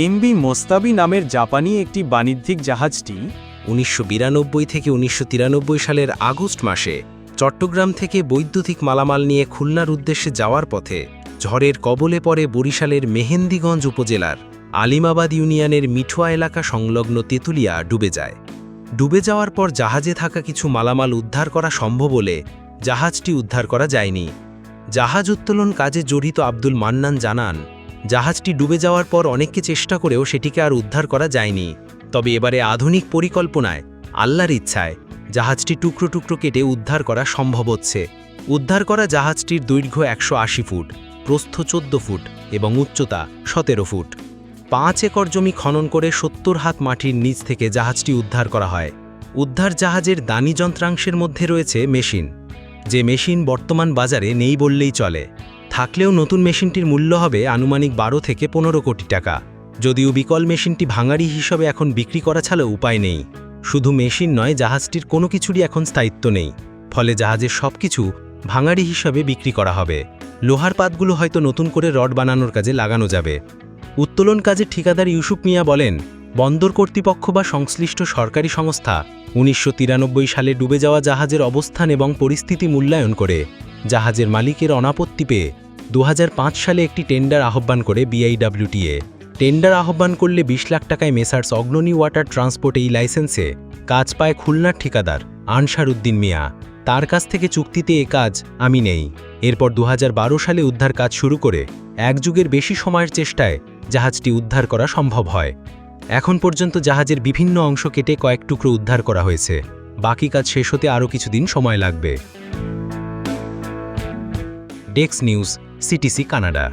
MB মোস্তাবি নামের জাপানি একটি বাণিজ্যিক জাহাজটি উনিশশো বিরানব্বই থেকে উনিশশো তিরানব্বই সালের আগস্ট মাসে চট্টগ্রাম থেকে বৈদ্যুতিক মালামাল নিয়ে খুলনার উদ্দেশ্যে যাওয়ার পথে ঝড়ের কবলে পড়ে বরিশালের মেহেন্দিগঞ্জ উপজেলার আলিমাবাদ ইউনিয়নের মিঠুয়া এলাকা সংলগ্ন তেঁতুলিয়া ডুবে যায়। ডুবে যাওয়ার পর জাহাজে থাকা কিছু মালামাল উদ্ধার করা সম্ভব বলে জাহাজটি উদ্ধার করা যায়নি। জাহাজ উত্তোলন কাজে জড়িত আব্দুল মান্নান জানান জাহাজটি ডুবে যাওয়ার পর অনেককে চেষ্টা করেও সেটিকে আর উদ্ধার করা যায়নি। তবে এবারে আধুনিক পরিকল্পনায়, আল্লাহর ইচ্ছায়, জাহাজটি টুকরো টুকরো কেটে উদ্ধার করা সম্ভব হচ্ছে। উদ্ধার করা জাহাজটির দৈর্ঘ্য একশো আশি ফুট, প্রস্থ চোদ্দ ফুট এবং উচ্চতা সতেরো ফুট। পাঁচ একর জমি খনন করে সত্তর হাত মাটির নিচ থেকে জাহাজটি উদ্ধার করা হয়। উদ্ধার জাহাজের দানি যন্ত্রাংশের মধ্যে রয়েছে মেশিন। যে মেশিন বর্তমান বাজারে নেই বললেই চলে। থাকলেও নতুন মেশিনটির মূল্য হবে আনুমানিক বারো থেকে পনেরো কোটি টাকা। যদিও বিকল মেশিনটি ভাঙাড়ি হিসাবে এখন বিক্রি করা ছাড়া উপায় নেই। শুধু মেশিন নয়, জাহাজটির কোনো কিছুরই এখন স্থায়িত্ব নেই। ফলে জাহাজের সব কিছু ভাঙাড়ি হিসাবে বিক্রি করা হবে। লোহার পাতগুলো হয়তো নতুন করে রড বানানোর কাজে লাগানো যাবে। উত্তোলন কাজের ঠিকাদার ইউসুফ মিয়া বলেন, বন্দর কর্তৃপক্ষ বা সংশ্লিষ্ট সরকারি সংস্থা উনিশশো তিরানব্বই সালে ডুবে যাওয়া জাহাজের অবস্থান এবং পরিস্থিতি মূল্যায়ন করে জাহাজের মালিকের অনাপত্তি পেয়ে দু হাজার পাঁচ সালে একটি টেন্ডার আহ্বান করে বিআইডব্লিউটিএ। টেন্ডার আহ্বান করলে ২০ লাখ টাকায় মেসার্স অগ্ননী ওয়াটার ট্রান্সপোর্ট এই লাইসেন্সে। কাজ পায় খুলনার ঠিকাদার, আনসার উদ্দিন মিয়া। তার কাছ থেকে চুক্তিতে এ কাজ আমি নেই। এরপর দু হাজার বারো সালে উদ্ধার কাজ শুরু করে এক যুগের বেশি সময়ের চেষ্টায় জাহাজটি উদ্ধার করা সম্ভব হয়। এখন পর্যন্ত জাহাজের বিভিন্ন অংশ কেটে কয়েক টুকরো উদ্ধার করা হয়েছে। বাকি কাজ শেষ হতে আরও কিছুদিন সময় লাগবে। ডেক্স নিউজ সিটিসি কানাডা।